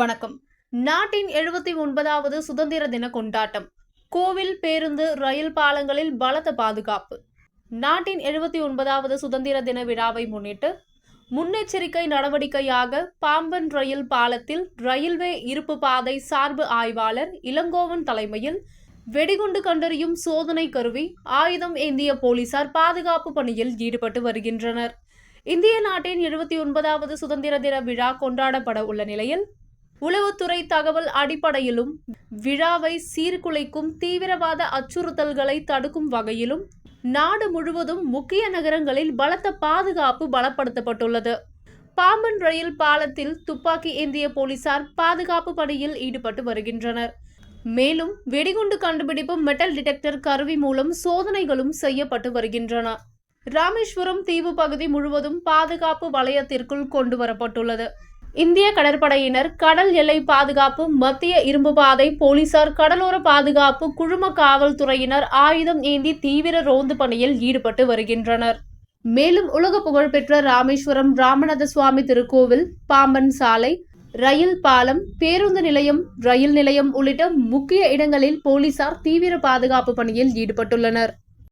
வணக்கம். நாட்டின் எழுபத்தி ஒன்பதாவது சுதந்திர தின கொண்டாட்டம். கோவில் பேருந்து ரயில் பாலங்களில் பலத்த பாதுகாப்பு. நாட்டின் எழுபத்தி ஒன்பதாவது சுதந்திர தின விழாவை முன்னிட்டு முன்னெச்சரிக்கை நடவடிக்கையாக பாம்பன் ரயில் பாலத்தில் ரயில்வே இருப்பு பாதை சார்பு ஆய்வாளர் இளங்கோவன் தலைமையில் வெடிகுண்டு கண்டறியும் சோதனை கருவி ஆயுதம் ஏந்திய போலீசார் பாதுகாப்பு பணியில் ஈடுபட்டு வருகின்றனர். இந்திய நாட்டின் எழுபத்தி ஒன்பதாவது சுதந்திர தின விழா கொண்டாடப்பட உள்ள நிலையில் உளவுத்துறை தகவல் அடிப்படையிலும் விழாவை சீர்குலைக்கும் தீவிரவாத அச்சுறுத்தல்களை தடுக்கும் வகையிலும் நாடு முழுவதும் முக்கிய நகரங்களில் பலத்த பாதுகாப்பு பலப்படுத்தப்பட்டுள்ளது. பாம்பன் ரயில் பாலத்தில் துப்பாக்கி ஏந்திய போலீசார் பாதுகாப்பு பணியில் ஈடுபட்டு வருகின்றனர். மேலும் வெடிகுண்டு கண்டுபிடிப்பு மெட்டல் டிடெக்டர் கருவி மூலம் சோதனைகளும் செய்யப்பட்டு வருகின்றன. ராமேஸ்வரம் தீவு பகுதி முழுவதும் பாதுகாப்பு வலயத்திற்குள் கொண்டு வரப்பட்டுள்ளது இந்திய கடற்படையினர் கடல் எல்லை பாதுகாப்பு மத்திய இரும்பு பாதை போலீசார் கடலோர பாதுகாப்பு குழும காவல்துறையினர் ஆயுதம் ஏந்தி தீவிர ரோந்து பணியில் ஈடுபட்டு வருகின்றனர். மேலும் உலக புகழ்பெற்ற ராமேஸ்வரம் ராமநாத சுவாமி திருக்கோவில் பாம்பன் சாலை ரயில் பாலம் பேருந்து நிலையம் ரயில் நிலையம் உள்ளிட்ட முக்கிய இடங்களில் போலீசார் தீவிர பாதுகாப்பு பணியில் ஈடுபட்டுள்ளனர்.